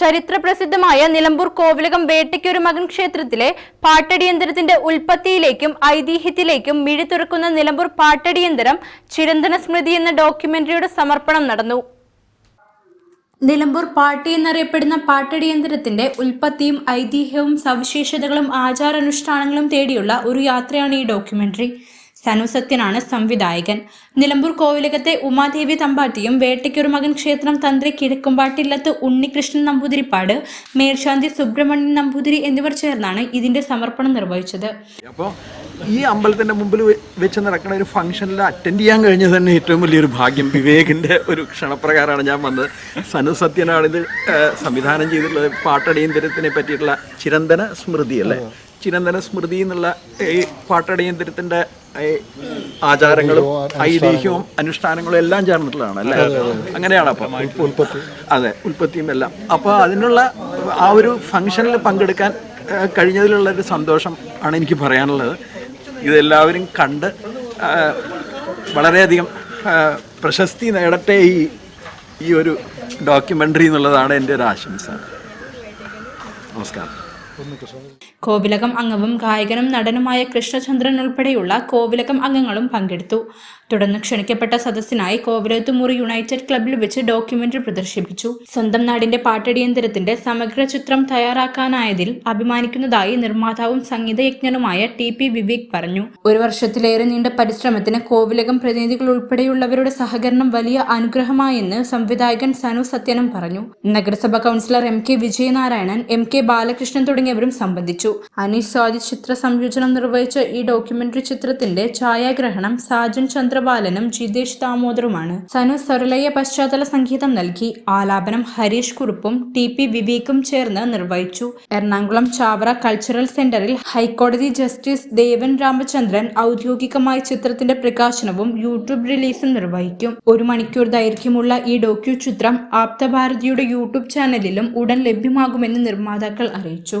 ചരിത്രപ്രസിദ്ധമായ നിലമ്പൂർ കോവിലകം വേട്ടയ്ക്കൊരു മകൻ ക്ഷേത്രത്തിലെ പാട്ടടിയന്തരത്തിന്റെ ഉൽപ്പത്തിയിലേക്കും ഐതിഹ്യത്തിലേക്കും മിഴി തുറക്കുന്ന നിലമ്പൂർ പാട്ടടിയന്തരം ചിരന്തന സ്മൃതി എന്ന ഡോക്യുമെന്ററിയുടെ സമർപ്പണം നടന്നു. നിലമ്പൂർ പാട്ടി എന്നറിയപ്പെടുന്ന പാട്ടടിയന്തരത്തിന്റെ ഉൽപ്പത്തിയും ഐതിഹ്യവും സവിശേഷതകളും ആചാരാനുഷ്ഠാനങ്ങളും തേടിയുള്ള ഒരു യാത്രയാണ് ഈ ഡോക്യുമെന്ററി. സനു സത്യനാണ് സംവിധായകൻ. നിലമ്പൂർ കോവിലകത്തെ ഉമാദേവി തമ്പാട്ടിയും വേട്ടയ്ക്കൊരു മകൻ ക്ഷേത്രം തന്ത്രി കിഴക്കുംപാട്ടില്ലത്ത് ഉണ്ണികൃഷ്ണൻ നമ്പൂതിരിപ്പാട് മേൽശാന്തി സുബ്രഹ്മണ്യൻ നമ്പൂതിരി എന്നിവർ ചേർന്നാണ് ഇതിന്റെ സമർപ്പണം നിർവഹിച്ചത്. അപ്പോൾ ഈ അമ്പലത്തിന്റെ മുമ്പിൽ വെച്ച് നടക്കുന്ന ഒരു ഫംഗ്ഷനിൽ അറ്റൻഡ് ചെയ്യാൻ കഴിഞ്ഞത് തന്നെ ഏറ്റവും വലിയൊരു ഭാഗ്യം. വിവേകിന്റെ ഒരു ക്ഷണപ്രകാരമാണ് ഞാൻ വന്നത്. സനു സത്യനാണ് ഇത് സംവിധാനം ചെയ്തിട്ടുള്ളത്. പാട്ടടിയന്തരത്തിനെ പറ്റിയിട്ടുള്ള ചിരന്തന സ്മൃതി അല്ലേ? ചിരന്തന സ്മൃതി എന്നുള്ള ഈ പാട്ടടിയന്തരത്തിന്റെ ആചാരങ്ങളും ഐതിഹ്യവും അനുഷ്ഠാനങ്ങളും എല്ലാം ചേർന്നിട്ടുള്ളതാണ് അല്ലേ? അങ്ങനെയാണ് അപ്പം. അതെ ഉൽപ്പത്തിയും എല്ലാം. അപ്പോൾ അതിനുള്ള ആ ഒരു ഫംഗ്ഷനിൽ പങ്കെടുക്കാൻ കഴിഞ്ഞതിലുള്ള ഒരു സന്തോഷം ആണ് എനിക്ക് പറയാനുള്ളത്. ഇതെല്ലാവരും കണ്ട് വളരെയധികം പ്രശസ്തി നേടട്ടെ ഈ ഈ ഒരു ഡോക്യുമെന്ററി എന്നുള്ളതാണ് എന്റെ ഒരു ആശംസ. നമസ്കാരം. കോവിലകം അംഗവും ഗായകനും നടനുമായ കൃഷ്ണചന്ദ്രൻ ഉൾപ്പെടെയുള്ള കോവിലകം അംഗങ്ങളും പങ്കെടുത്തു. തുടർന്ന് ക്ഷണിക്കപ്പെട്ട സദസ്സിനായി കോവിലത്തുമുറി യുണൈറ്റഡ് ക്ലബിൽ വെച്ച് ഡോക്യുമെന്ററി പ്രദർശിപ്പിച്ചു. സ്വന്തം നാടിന്റെ പാട്ടടിയന്തരത്തിന്റെ സമഗ്ര ചിത്രം തയ്യാറാക്കാനായതിൽ അഭിമാനിക്കുന്നതായി നിർമ്മാതാവും സംഗീതയജ്ഞനുമായ ടി പി വിവേക് പറഞ്ഞു. ഒരു വർഷത്തിലേറെ നീണ്ട പരിശ്രമത്തിന് കോവിലകം പ്രതിനിധികൾ ഉൾപ്പെടെയുള്ളവരുടെ സഹകരണം വലിയ അനുഗ്രഹമായെന്ന് സംവിധായകൻ സനു സത്യനം പറഞ്ഞു. നഗരസഭാ councillor M K Vijayanarayanan M K Balakrishnan തുടങ്ങിയവരും സംബന്ധിച്ചു. അനീഷ് സ്വാതി ചിത്ര സംയോജനം നിർവഹിച്ച ഈ ഡോക്യുമെന്ററി ചിത്രത്തിന്റെ ഛായാഗ്രഹണം സാജൻ ചന്ദ്രബാലനും ജിതേഷ് ദാമോദറുമാണ്. സനു സ്വരലയ പശ്ചാത്തല സംഗീതം നൽകി ആലാപനം ഹരീഷ് കുറുപ്പും ടി പി വിവേകും ചേർന്ന് നിർവഹിച്ചു. എറണാകുളം ചാവറ കൾച്ചറൽ സെന്ററിൽ ഹൈക്കോടതി ജസ്റ്റിസ് ദേവൻ രാമചന്ദ്രൻ ഔദ്യോഗികമായി ചിത്രത്തിന്റെ പ്രകാശനവും യൂട്യൂബ് റിലീസും നിർവഹിക്കും. ഒരു മണിക്കൂർ ദൈർഘ്യമുള്ള ഈ ഡോക്യു ചിത്രം ആപ്തഭാരതിയുടെ യൂട്യൂബ് ചാനലിലും ഉടൻ ലഭ്യമാകുമെന്ന് നിർമ്മാതാക്കൾ അറിയിച്ചു.